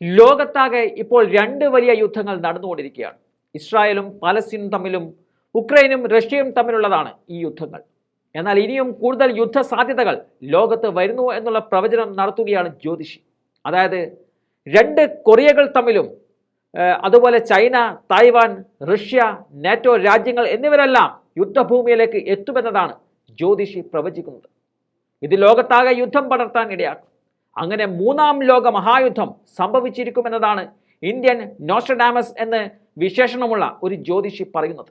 ലോകത്താകെ ഇപ്പോൾ രണ്ട് വലിയ യുദ്ധങ്ങൾ നടന്നുകൊണ്ടിരിക്കുകയാണ്. ഇസ്രായേലും പലസ്തീനും തമ്മിലും ഉക്രൈനും റഷ്യയും തമ്മിലുള്ളതാണ് ഈ യുദ്ധങ്ങൾ. എന്നാൽ ഇനിയും കൂടുതൽ യുദ്ധ സാധ്യതകൾ ലോകത്ത് വരുന്നു എന്നുള്ള പ്രവചനം നടത്തുകയാണ് ജ്യോതിഷി. അതായത് രണ്ട് കൊറിയകൾ തമ്മിലും അതുപോലെ ചൈന തായ്വാൻ റഷ്യ നാറ്റോ രാജ്യങ്ങൾ എന്നിവരെല്ലാം യുദ്ധഭൂമിയിലേക്ക് എത്തുമെന്നതാണ് ജ്യോതിഷി പ്രവചിക്കുന്നത്. ഇത് ലോകത്താകെ യുദ്ധം പടർത്താൻ ഇടയാക്കും. അങ്ങനെ മൂന്നാം ലോക മഹായുദ്ധം സംഭവിച്ചിരിക്കുമെന്നതാണ് ഇന്ത്യൻ നോസ്റ്റഡാമസ് എന്ന് വിശേഷണമുള്ള ഒരു ജ്യോതിഷി പറയുന്നത്.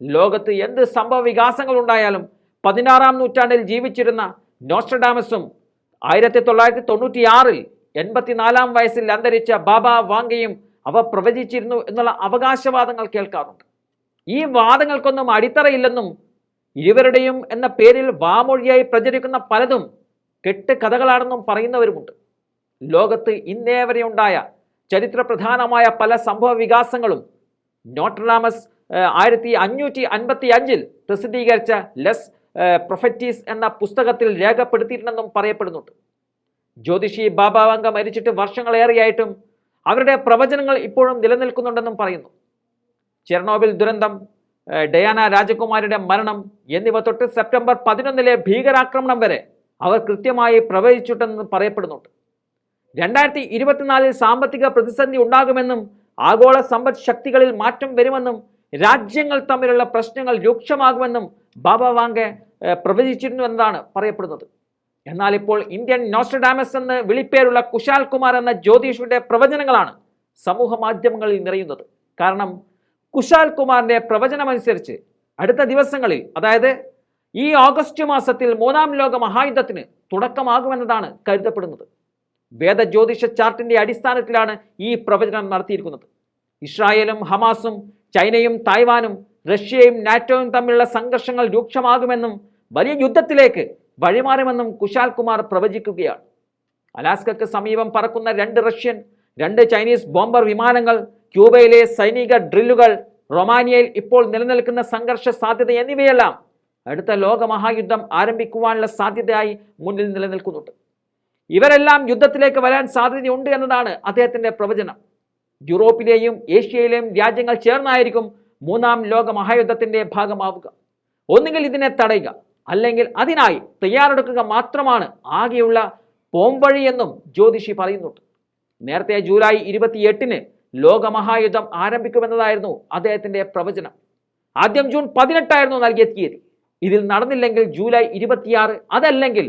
ലോകത്ത് എന്ത് സംഭവ വികാസങ്ങൾ ഉണ്ടായാലും പതിനാറാം നൂറ്റാണ്ടിൽ ജീവിച്ചിരുന്ന നോസ്റ്റഡാമസും ആയിരത്തി തൊള്ളായിരത്തി തൊണ്ണൂറ്റിയാറിൽ എൺപത്തിനാലാം വയസ്സിൽ അന്തരിച്ച ബാബ വാങ്കയും അവ പ്രവചിച്ചിരുന്നു എന്നുള്ള അവകാശവാദങ്ങൾ കേൾക്കാറുണ്ട്. ഈ വാദങ്ങൾക്കൊന്നും അടിത്തറയില്ലെന്നും ഇരുവരുടെയും എന്ന പേരിൽ വാമൊഴിയായി പ്രചരിക്കുന്ന പലതും കെട്ട് കഥകളാണെന്നും പറയുന്നവരുമുണ്ട്. ലോകത്ത് ഇന്നേവരെ വരെ ഉണ്ടായ ചരിത്രപ്രധാനമായ പല സംഭവ വികാസങ്ങളും നോട്ടർഡാമസ് ആയിരത്തി അഞ്ഞൂറ്റി അൻപത്തി അഞ്ചിൽ പ്രസിദ്ധീകരിച്ച ലെസ് പ്രൊഫറ്റീസ് എന്ന പുസ്തകത്തിൽ രേഖപ്പെടുത്തിയിട്ടുണ്ടെന്നും പറയപ്പെടുന്നുണ്ട്. ജ്യോതിഷി ബാബാവംഗ മരിച്ചിട്ട് വർഷങ്ങളേറെയായിട്ടും അവരുടെ പ്രവചനങ്ങൾ ഇപ്പോഴും നിലനിൽക്കുന്നുണ്ടെന്നും പറയുന്നു. ചെർണോബിൽ ദുരന്തം ഡയാന രാജകുമാരിയുടെ മരണം എന്നിവ തൊട്ട് സെപ്റ്റംബർ പതിനൊന്നിലെ ഭീകരാക്രമണം വരെ അവർ കൃത്യമായി പ്രവചിച്ചിട്ടെന്ന് പറയപ്പെടുന്നുണ്ട്. രണ്ടായിരത്തി ഇരുപത്തിനാലിൽ സാമ്പത്തിക പ്രതിസന്ധി ഉണ്ടാകുമെന്നും ആഗോള സമ്പദ് ശക്തികളിൽ മാറ്റം വരുമെന്നും രാജ്യങ്ങൾ തമ്മിലുള്ള പ്രശ്നങ്ങൾ രൂക്ഷമാകുമെന്നും ബാബ വാങ്കെ പ്രവചിച്ചിരുന്നു എന്നതാണ് പറയപ്പെടുന്നത്. എന്നാൽ ഇപ്പോൾ ഇന്ത്യൻ നോസ്റ്റഡാമസ് എന്ന് വിളിപ്പേരുള്ള കുശാൽ കുമാർ എന്ന ജ്യോതിഷിയുടെ പ്രവചനങ്ങളാണ് സമൂഹ മാധ്യമങ്ങളിൽ നിറയുന്നത്. കാരണം കുശാൽ കുമാറിന്റെ പ്രവചനമനുസരിച്ച് അടുത്ത ദിവസങ്ങളിൽ അതായത് ഈ ഓഗസ്റ്റ് മാസത്തിൽ മൂന്നാം ലോക മഹായുദ്ധത്തിന് തുടക്കമാകുമെന്നതാണ് കരുതപ്പെടുന്നത്. വേദജ്യോതിഷ ചാർട്ടിന്റെ അടിസ്ഥാനത്തിലാണ് ഈ പ്രവചനം നടത്തിയിരിക്കുന്നത്. ഇസ്രായേലും ഹമാസും ചൈനയും തായ്വാനും റഷ്യയും നാറ്റോയും തമ്മിലുള്ള സംഘർഷങ്ങൾ രൂക്ഷമാകുമെന്നും വലിയ യുദ്ധത്തിലേക്ക് വഴിമാറുമെന്നും കുശാൽ കുമാർ പ്രവചിക്കുകയാണ്. അലാസ്കക്ക് സമീപം പറക്കുന്ന രണ്ട് റഷ്യൻ രണ്ട് ചൈനീസ് ബോംബർ വിമാനങ്ങൾ ക്യൂബയിലെ സൈനിക ഡ്രില്ലുകൾ റൊമാനിയയിൽ ഇപ്പോൾ നിലനിൽക്കുന്ന സംഘർഷ സാധ്യത എന്നിവയെല്ലാം അടുത്ത ലോകമഹായുദ്ധം ആരംഭിക്കുവാനുള്ള സാധ്യതയായി മുന്നിൽ നിലനിൽക്കുന്നുണ്ട്. ഇവരെല്ലാം യുദ്ധത്തിലേക്ക് വരാൻ സാധ്യതയുണ്ട് എന്നതാണ് അദ്ദേഹത്തിന്റെ പ്രവചനം. യൂറോപ്പിലെയും ഏഷ്യയിലെയും രാജ്യങ്ങൾ ചേർന്നായിരിക്കും മൂന്നാം ലോക മഹായുദ്ധത്തിന്റെ ഭാഗമാവുക. ഒന്നുകിൽ ഇതിനെ തടയുക അല്ലെങ്കിൽ അതിനായി തയ്യാറെടുക്കുക മാത്രമാണ് ആകെയുള്ള പോംവഴി എന്നും ജ്യോതിഷി പറയുന്നുണ്ട്. നേരത്തെ ജൂലൈ ഇരുപത്തിയെട്ടിന് ലോകമഹായുദ്ധം ആരംഭിക്കുമെന്നതായിരുന്നു അദ്ദേഹത്തിന്റെ പ്രവചനം. ആദ്യം ജൂൺ പതിനെട്ടായിരുന്നു നൽകിയ തീയതി. ഇതിൽ നടന്നില്ലെങ്കിൽ ജൂലൈ ഇരുപത്തിയാറ് അതല്ലെങ്കിൽ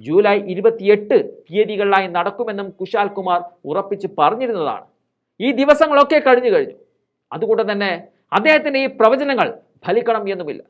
ജൂലൈ ഇരുപത്തിയെട്ട് തീയതികളിലായി നടക്കുമെന്നും കുശാൽ കുമാർ ഉറപ്പിച്ച് പറഞ്ഞിരുന്നതാണ്. ഈ ദിവസങ്ങളൊക്കെ കഴിഞ്ഞു കഴിഞ്ഞു. അതുകൊണ്ട് തന്നെ അദ്ദേഹത്തിന്റെ ഈ പ്രവചനങ്ങൾ ഫലിക്കണം എന്നുമില്ല.